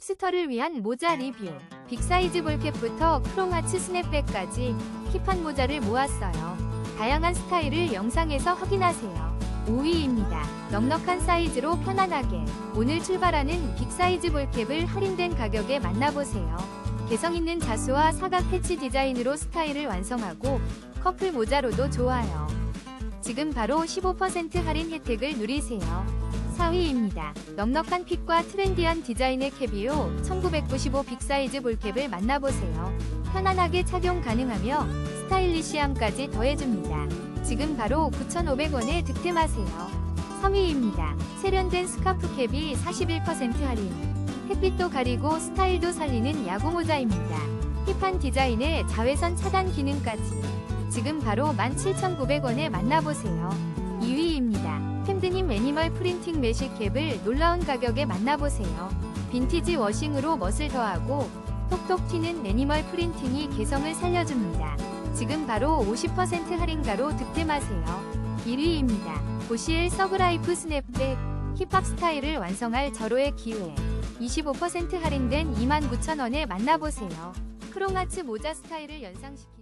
힙스터를 위한 모자 리뷰. 빅사이즈 볼캡부터 크롬하츠 스냅백까지 힙한 모자를 모았어요. 다양한 스타일을 영상에서 확인하세요. 5위입니다. 넉넉한 사이즈로 편안하게. 오늘 출발하는 빅사이즈 볼캡을 할인된 가격에 만나보세요. 개성 있는 자수와 사각 패치 디자인으로 스타일을 완성하고 커플 모자로도 좋아요. 지금 바로 15% 할인 혜택을 누리세요. 4위입니다. 넉넉한 핏과 트렌디한 디자인의 캐비오 1995 빅사이즈 볼캡을 만나보세요. 편안하게 착용 가능하며 스타일리시함까지 더해줍니다. 지금 바로 9,500원에 득템하세요. 3위입니다. 세련된 스카프 캡이 41% 할인. 햇빛도 가리고 스타일도 살리는 야구 모자입니다. 힙한 디자인에 자외선 차단 기능까지. 지금 바로 17,900원에 만나보세요. 2위입니다. 캠드님 애니멀 프린팅 메쉬캡을 놀라운 가격에 만나보세요. 빈티지 워싱으로 멋을 더하고 톡톡 튀는 애니멀 프린팅이 개성을 살려줍니다. 지금 바로 50% 할인가로 득템하세요. 1위입니다. 보시엘 서브라이프 스냅백 힙합 스타일을 완성할 절호의 기회. 25% 할인된 29,000원에 만나보세요. 크롱아츠 모자 스타일을 연상시키